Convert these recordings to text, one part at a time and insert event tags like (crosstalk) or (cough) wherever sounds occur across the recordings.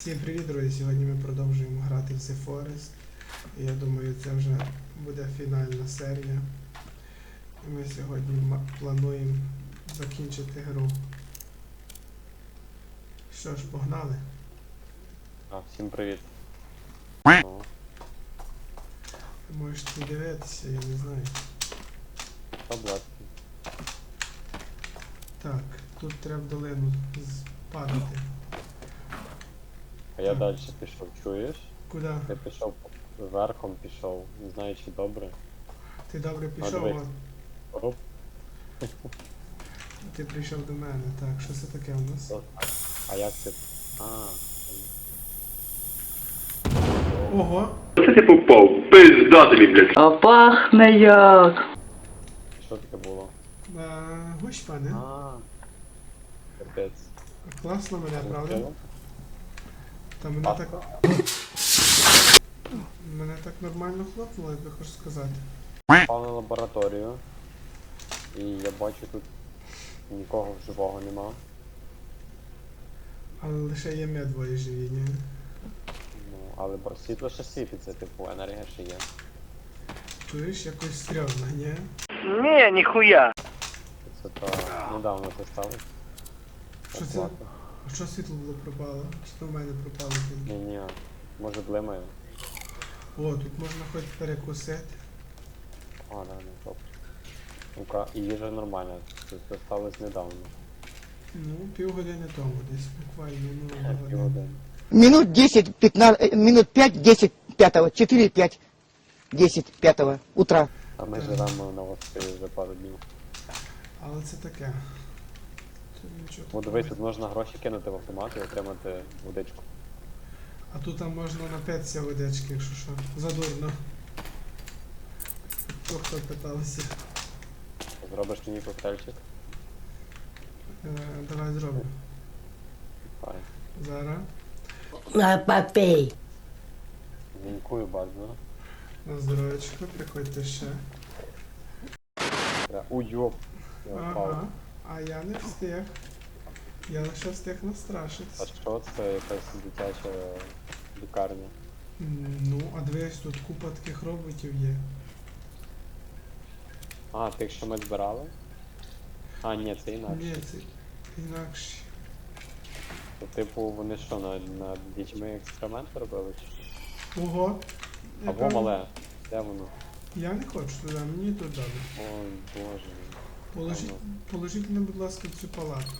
Всім привіт, друзі! Сьогодні ми продовжуємо грати в The Forest. Я думаю, це вже буде фінальна серія. І ми сьогодні плануємо закінчити гру. Що ж, погнали? А, всім привіт. Ти можеш не дивитися, я не знаю. таблетки. Так, тут треба в долину падати. А я Так. далі пішов, чуєш? Куди? Я пішов верхом пішов, не знаю чи добре. Ти добре пішов, дивись. а Оп, (laughs) ти прийшов до мене. Так, що це таке у нас? о, а як ти. А. Ого! Це ти попав, пизда тобі, блядь. А пахне як. Що таке було? А, гусь, пане. А. Капець. Класно мене, правда? Та мене так, мене так нормально хлопнуло, як би хочу сказати. На лабораторію. І я бачу тут нікого живого нема. Але лише є ми двоє живі, ні? Ну, але ба- світло ще світиться, типу, енергія ще є. Чуєш, якось стрьомно, ні? Не, ніхуя. Це то недавно це сталося. Що Так це? ладно. А що світло було пропало? Чи то в мене пропало? Ні, ні, може блимаю. О, тут можна хоч перекусити. А, да, ну топ. Ну-ка, і їжа нормальна, це, сталося недавно. Ну, півгодини тому, десь буквально ну, Е, півгодини. Минут 10, 15, э, минут 5, 10, 5, 4, 5, 10, 5 утра. А ми Так. живемо на острові вже пару днів. Але це таке. Нічого О, дивись, тут можна гроші кинути в автомат і отримати водичку. А тут там можна напитися водички, якщо що. Задурно. То хто питався. Зробиш мені коктейльчик? Е, давай зробимо. Зараз. А, попей. Дякую базно. На здоров'ячко, приходьте ще. У йоп. Ага. А я не встиг. Я лише встиг А настрашитися. що це якась дитяча лікарня? Ну, а дивись, тут купа таких роботів є. А, тих, що ми збирали? А, ні, це інакше. Ні, це інакше. То, типу, вони що, на, над дітьми експеримент робили? чи що? Ого! Або певно- мале. Де воно? Я не хочу туди, мені тут добре. Ой, боже. Положіть, положіть мене, будь ласка, в цю палату.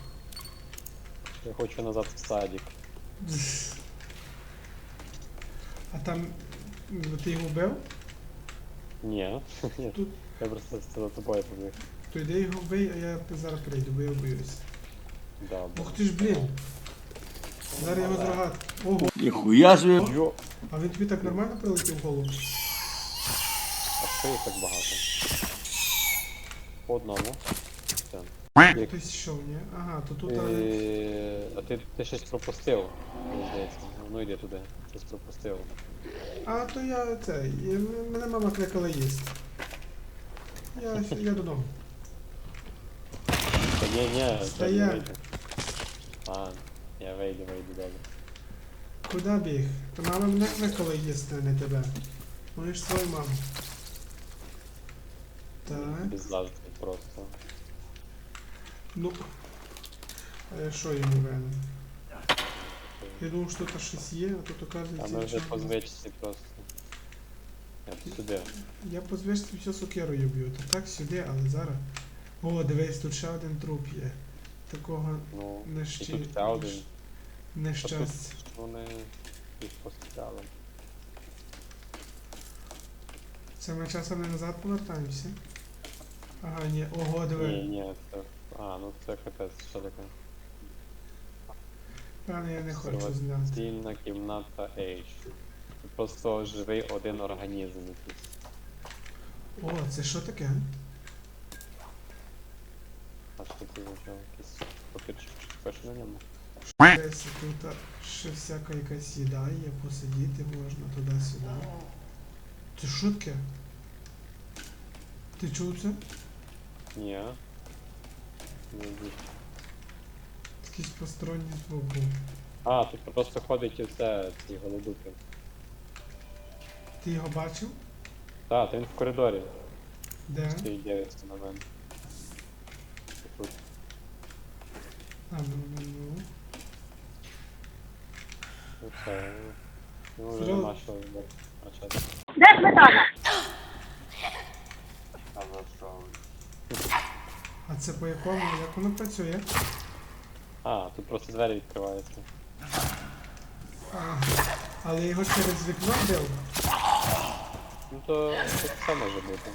Я хочу назад в садик. А там м, ти його вбив? Ні. (laughs) Ні. Тут- Я просто за тобою побіг. То йди його вбий, а я зараз прийду, бо я боюсь. Да, Ох ти ж, блін! Зараз його з рогатки. Ого! Ніхуя. Йо! А він тобі так нормально прилетів в голову? А що їх так багато? По одному. Все. Як- Хтось йшов, ні? Ага, то тут але... Е, А ти, ти щось пропустив, мені здається. Ну йди туди. Щось пропустив. А, то я це, я, мене мама кликала їсти. Я, я додому. (laughs) Та ні, ні, Стоять. вийду. А, я вийду, вийду, добре. Куди біг? То мама мене кликала їсти, а не тебе. Ну і ж твою маму. Так. Безлажний Просто. Ну. А я що йому винен? Я думав, що тут щось є, а тут А ми вже по звичці просто. Я сюди. Я по звичці все сокирою б'ю. То так сюди, але зараз. О, дивись, тут ще один труп є. Такого Ну, і нещі... тут ще один. Нещастя. тут Вони їх постріляли. Це ми часом не назад повертаємося. Ага, ні, ого, Ні, диви. ні, це. А, ну це капець, що таке? Пане, я не хочу зняти. Стільна кімната H. Це просто живий один організм якийсь. О, це що таке? А що це за якийсь папірчик пише на ньому? Десь тут ще всяка якась їда є, посидіти можна туди-сюди. Це що таке? Ти чув це? Ні. Якийсь посторонній звук був. А, тут просто ходить і все, ці голодуки. Ти його бачив? Так, він в коридорі. Де? Стоїть дивиться на мене. Тут. А, ну, ну, ну. Ну все. Ну вже нема що почати. Де сметана? А за що? А це по якому? Як воно працює? А, тут просто двері відкриваються. А, але його через вікно бив? Ну то тут все може бути.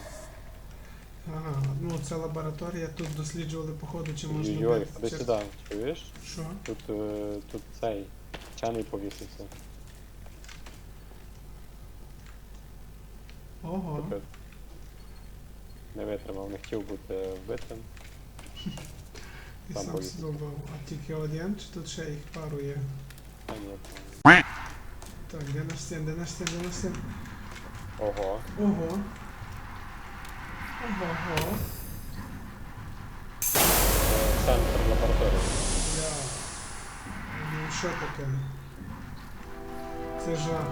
Ага, ну це лабораторія, тут досліджували походу, чи можна Йой, бити ходи через- сюди, чуєш? Що? Тут, е, тут цей чаний повісився. Ого. Тепер Не витримав, не хотів бути вбитим. І сам повісився. спробував. А тільки один, чи тут ще їх пару є? А ні. Так, де наш син, де наш син, де наш син? Ого. Ого. Ого-го. Е, Центр лабораторії. Бля. Ну що таке? Це жах.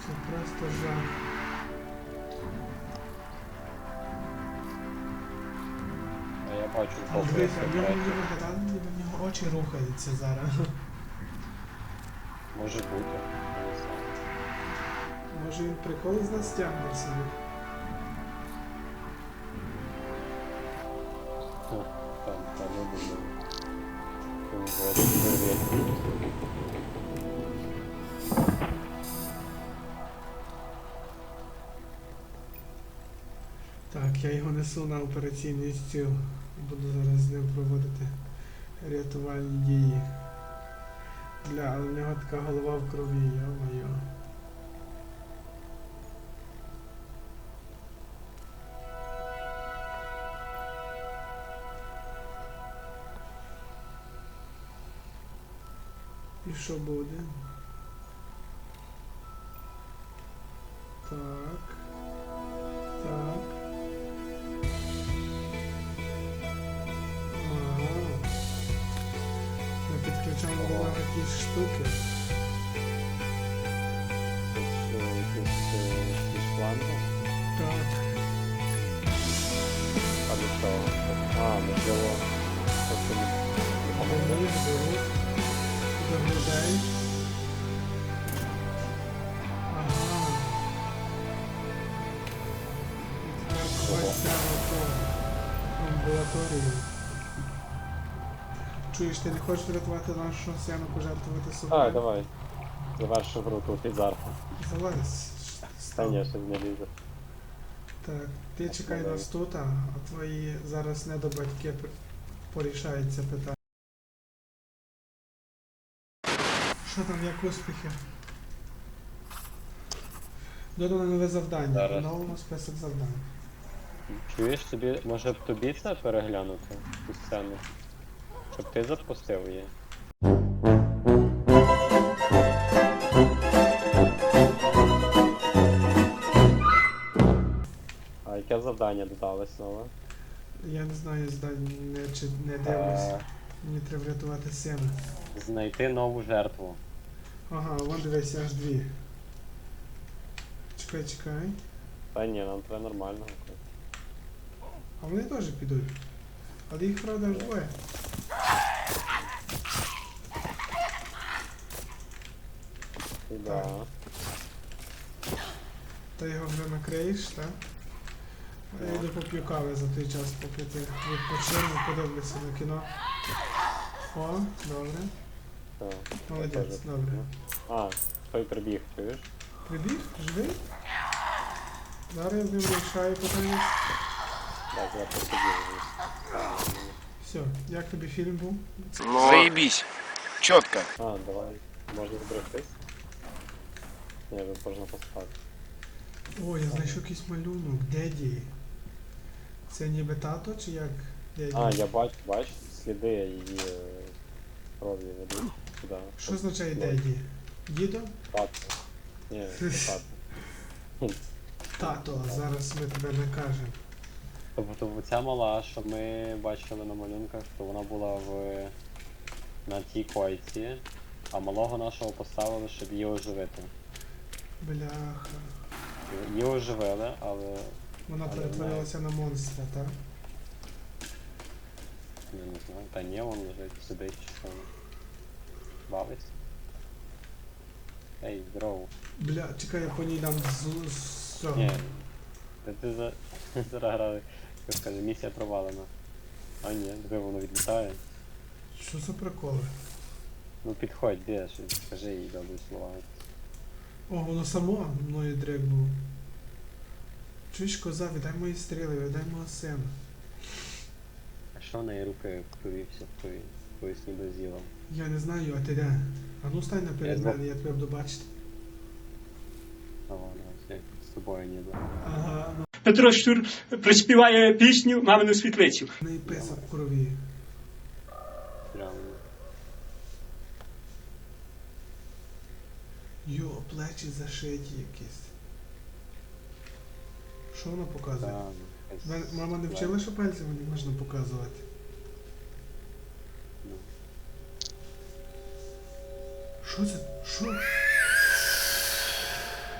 Це просто жах. Бачу Але дивіться, в нього ніби в нього очі рухаються зараз. Може бути. Може він прикол з нас тягне собі. Там, там не буде. Він говорить. Так, я його несу на операційний стіл. Буду зараз з ним проводити рятувальні дії. Бля, але в нього така голова в крові, йо-моє. І що буде? Так. Ми підключаємо до нього якісь штуки. Це ж е, якийсь е, якийсь шланг. Так. А для чого? А, можливо, просто не не До пам'ятаю. них беруть. Чуєш, ти не хочеш врятувати нашу сцену, пожертвувати собою? Так, давай. Завершу гру тут із арфа. Залазь. Та ні, ще не лізе. Так, ти чекай нас тут, а а твої зараз не до батьки п- питання. Що там, як успіхи? Додано нове завдання. Зараз. Оновлено список завдань. Чуєш тобі, може б тобі це переглянути, цю сцену? Щоб ти запустив її. А яке завдання додалось нове? Я не знаю, здань, не, чи не дивлюсь. Е, Мені треба врятувати сина. Знайти нову жертву. Ага, вон дивись, аж дві. Чекай, чекай. Та ні, нам треба нормально. А вони теж підуть. Але їх правда аж двоє. Да. Ти його вже накриєш, так? А я йду поп'ю кави за той час, поки ти відпочину, подивлюся на кіно. О, добре. Так. Молодець, Теж. добре. А, той прибіг, чуєш? Прибіг? Живий? Зараз я з ним вирішаю питання. Так, я посидів. Все, як тобі фільм був? Заебись. Четко. А, давай. Можна зберегтись? Ні, тут можна поспати. О, я знайшов якийсь малюнок. Деді. Це ніби тато чи як? Деді? А, я бачу, бач, сліди її е, крові ведуть сюди. Що означає деді? Дідо? Тато. Ні, не тато. (laughs) Тато, зараз ми тебе накажемо. Тобто ця мала, що ми бачили на малюнках, то вона була в на тій койці, а малого нашого поставили, щоб її оживити. Бляха. Її оживили, але Вона Але перетворилася на монстра, так? я не знаю. Та ні, він лежить, сидить, чи що. Бавиться. Ей, здорово. Бля, чекай, я по ній дам з, з цього. Ні. Та ти за. (laughs) Зараз грали. Як каже, місія провалена. А ні, диви, воно відлітає. Що за приколи? Ну підходь, де щось, скажи їй добрі слова. О, воно само мною дригнуло. Чуєш, коза, віддай мої стріли, віддай мого сина. А що в неї руки все в крові? Колись ніби з'їла. Я не знаю, а ти де? А ну стань наперед Я мене, я тебе буду бачити. А вона як з тобою ніби. Ага, ну. Петро Щур приспіває пісню Мамину світлицю. В неї писок в крові. Йо, плечі зашиті якісь. Що вона показує? Та, Мама не вчила, що пальцями не можна показувати. Ну. Що це? Що?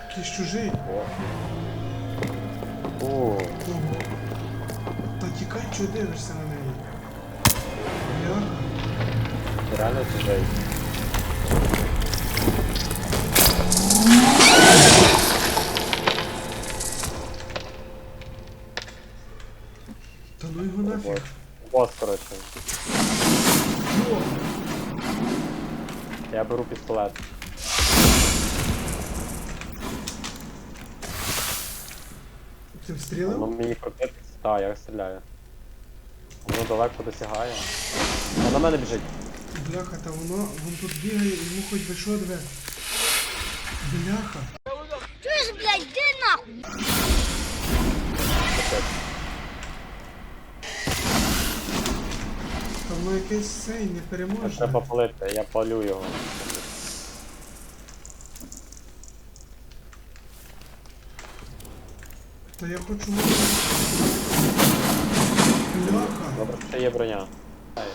Якийсь чужий. О. О, Ого. Та тікай, чого дивишся на неї? Ти реально чужий. Пістолет. ти Воно встрілив? мені крутиться. Так, я стріляю. Воно далеко досягає. А на мене біжить. Бляха, та воно, він тут бігає, йому хоч би що две. Бляха. Та воно якесь цей Треба непереможне. палити, я палю його. Та я хочу. Бляха. Добре, ще є броня. Ай.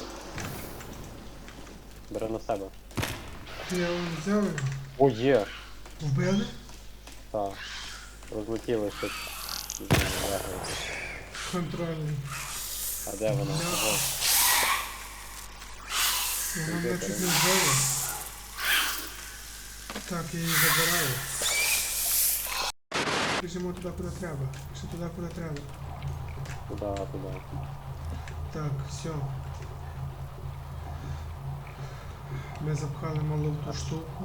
Бери на себе. Я його взяв його. О, є! Вбили? Так. Розлетілося. Контрольний. А де вона? Ого. Вона мене чуть не вбила. Так, я її забираю. Біжимо туди, куди треба. Ще туди, куди треба. Туди, туди. Так, все. Ми запхали малу в ту штуку.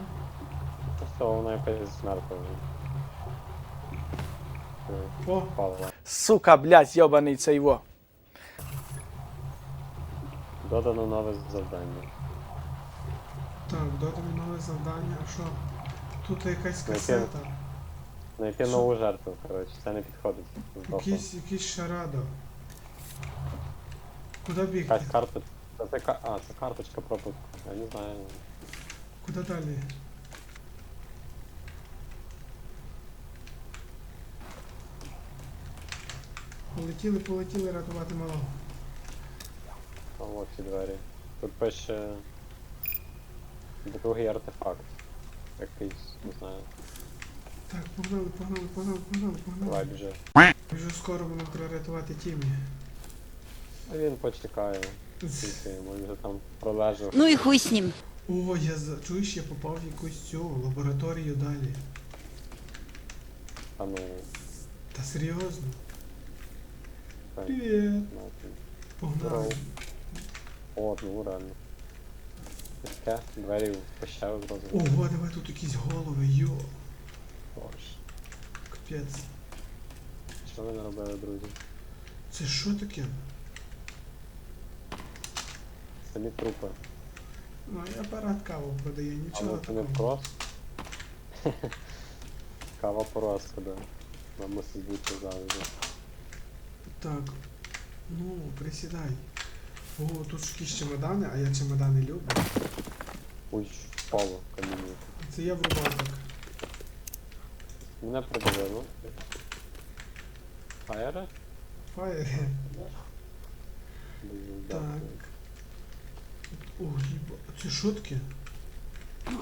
Просто вона якась мертва. Е, О, Впала. Сука, блядь, йобаний цей во. Додано нове завдання. так, додано нове завдання. А що? Тут якась касета. Знайти Що? нову жертву, коротше, це не підходить. Здохло. Якийсь, якийсь шарадо. Куди бігти? Якась карточка. Це, це, ка- а, це карточка пропуску. Я не знаю. Куди далі? Полетіли, полетіли рятувати малого. А от ці двері. Тут пише. Другий артефакт. Якийсь, не знаю. Так, погнали, погнали, погнали, погнали, Давай погнали. біжи. Вже скоро будемо треба рятувати Тімі. А він почекає. Тільки, вже там пролежав. Ну и хуй с ним. О, я за... чуєш, я попав в якусь цю лабораторію далі. А ну, Та серйозно? так, Привіт. нахуй. Погнали. Здорово. О, ну реально. Таке, двері в пещеру зразу. Ого, давай тут якісь голови, йо. Капець. Що ви не робили, друзі? Це що таке? Самі трупи. Ну, і апарат каву продає, А нічого це не такого. впрос. (laughs) Кава по розкладу. Нам мусить бути завжди. Так. Ну, присідай. О, тут ж якісь чемодани, а я чемодани люблю. Ой, впало каміння. Це я врубав так. Мене придавило. Фаєре? Фаєр. Блін, Так. О, їба. Це таке? Ну,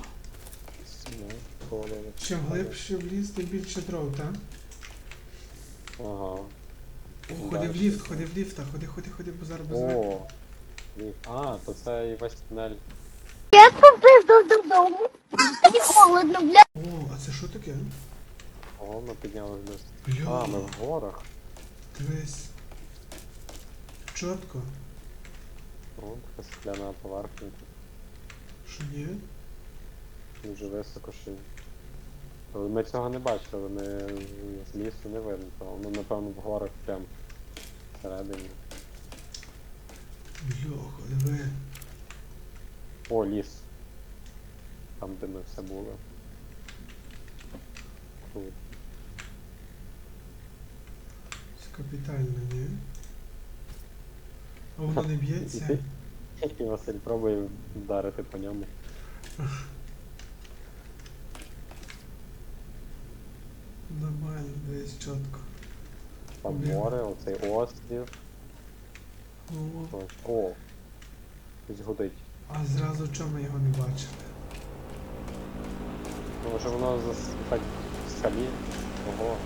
повалили. Чим глибше в ліс, тим більше дров, так? Ага. О, ходи в ліфт, ходи в ліфта, ходи, ходи, ходи, бо зараз без О. ліфт. А, то це і весь тунель. Я купив додому. Мені холодно, бля. О, а це що таке? О, ми підняли вниз. А, ми в горах. дивись. Чітко. О, така скляна поверхня. Що ні? Дуже високо ще. Але ми цього не бачили, ми з лісу не видно того. Воно, напевно, в горах прям всередині. Бляха, диви. О, ліс. Там, де ми все були. Тут. Це капітально, ні? А воно не б'ється? І Василь пробує вдарити по ньому. Нормально, дивись, чітко. Там Блін. море, оцей острів. Ось. О! Щось гудить. а зразу чому ми його не бачили? Ну, може воно зас... так в скалі. Ого.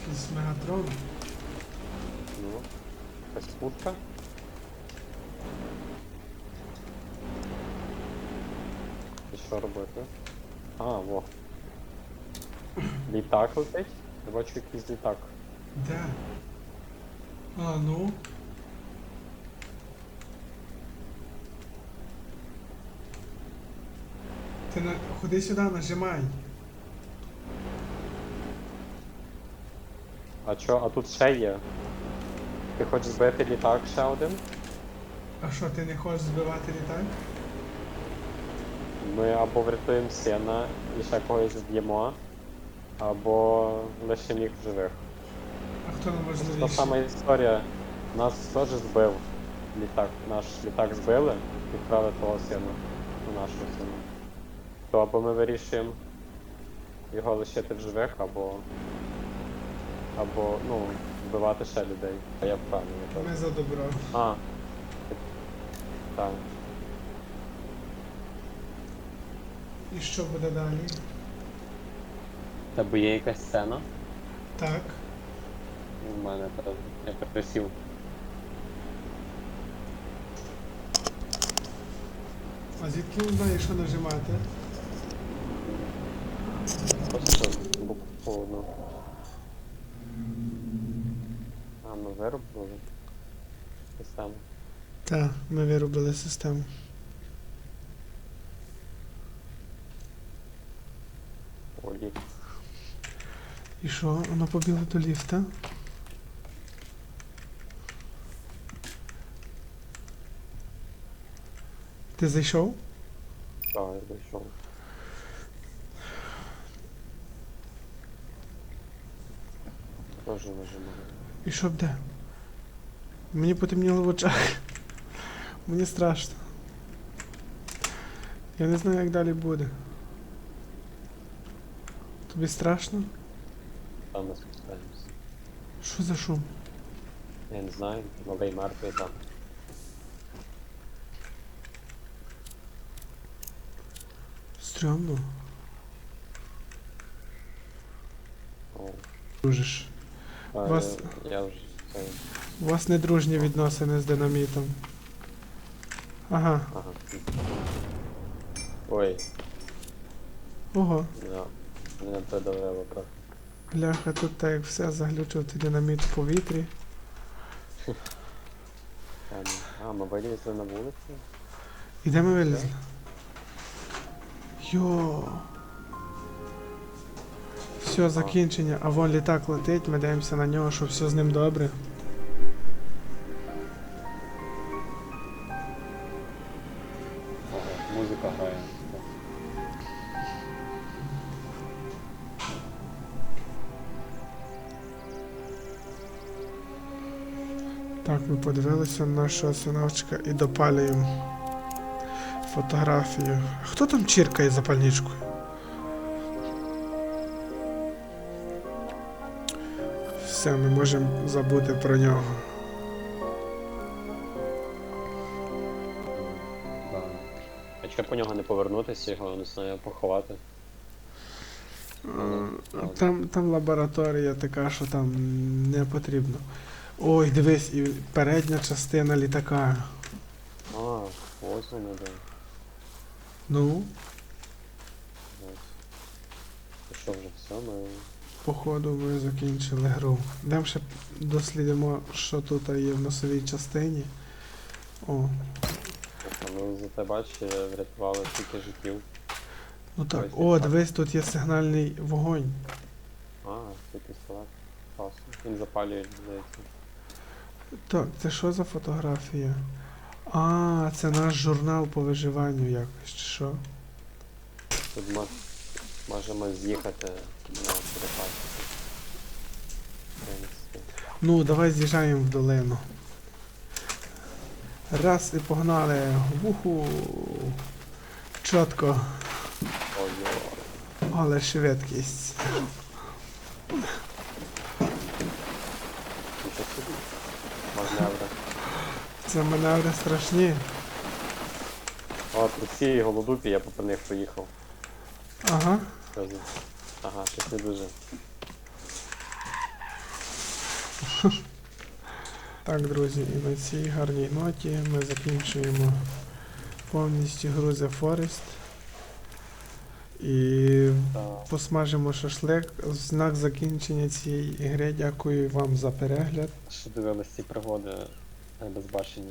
Якийсь мегатрон? Ну. Якась утка. І що робити? А, во. Літак летить? Я бачу якийсь літак. Де? А, ну. Ти на... ходи сюди, нажимай. А чо, а тут ще є. Ти хочеш збити літак ще один? А що, ти не хочеш збивати літак? Ми або врятуємо сина і ще когось зб'ємо, або лишимо їх в живих. А хто нам Та важливіший? сама історія. Нас теж збив літак. Наш літак збили і вкрали того сина. Ну, нашого сина. То або ми вирішуємо його лишити в живих, або. Або, ну, вбивати ще людей. А я впевнений. так. Ми за добро. А. Так. І що буде далі? Тебе є якась сцена? Так. У мене теж. Я присів. А звідки він знає, що нажимати? Просто букву одну. Ми виробили систему. Так, ми виробили систему. О, ліфт. І що, воно побіло до ліфта? Ти зайшов? Так, я дійшов. Тоже нажимаю. І що де? Мені потемніло в очах. Мені страшно. Я не знаю, як далі буде. Тобі страшно? Там ми спускаємося. Що за шум? Я не знаю, малий мертвий там. Стрьомно. О. Дружиш. А, Вас- я, вже це. У вас недружні відносини з динамітом. Ага. Ага. Ой, Ого. мене, мене придавило трохи. Бляха, тут так як все заглючив ти динаміт в повітрі. Ем, А, ми вилізли на вулицю? І де ми вилізли? Йо. Все, закінчення. А вон літак летить, ми дивимося на нього, що все з ним добре. Музика грає. Так, ми подивилися на нашого синочка і допалюємо фотографію. Хто там чіркає запальничкою? Все, ми можемо забути про нього. Да. Чекай по нього не повернутися, його не знаю, поховати. Там, там лабораторія така, що там не потрібно. Ой, дивись, і передня частина літака. А, ось воно де. Ну, Ось. Що вже все, ми. Походу ми закінчили гру. Йдемо ще дослідимо, що тут є в носовій частині. О, А ми зате бачиш, врятували стільки життів. ну так. Ось О, дивись, тут є сигнальний вогонь. А, це пістолет. Класно. Він запалює, здається. Так, це що за фотографія? А, це наш журнал по виживанню якось, чи що? Тут можемо з'їхати на черепашку. Ну, давай з'їжджаємо в долину. Раз і погнали. Вуху. Чітко, але швидкість. Маневри. Це маневри страшні. От ці голодупі, я попри них поїхав. Ага. Ага, щось не дуже. (laughs) Так, друзі, і на цій гарній ноті ми закінчуємо повністю гру The Forest. І посмажимо шашлик. В знак закінчення цієї гри. Дякую вам за перегляд. Що дивились ці пригоди е, безбашені.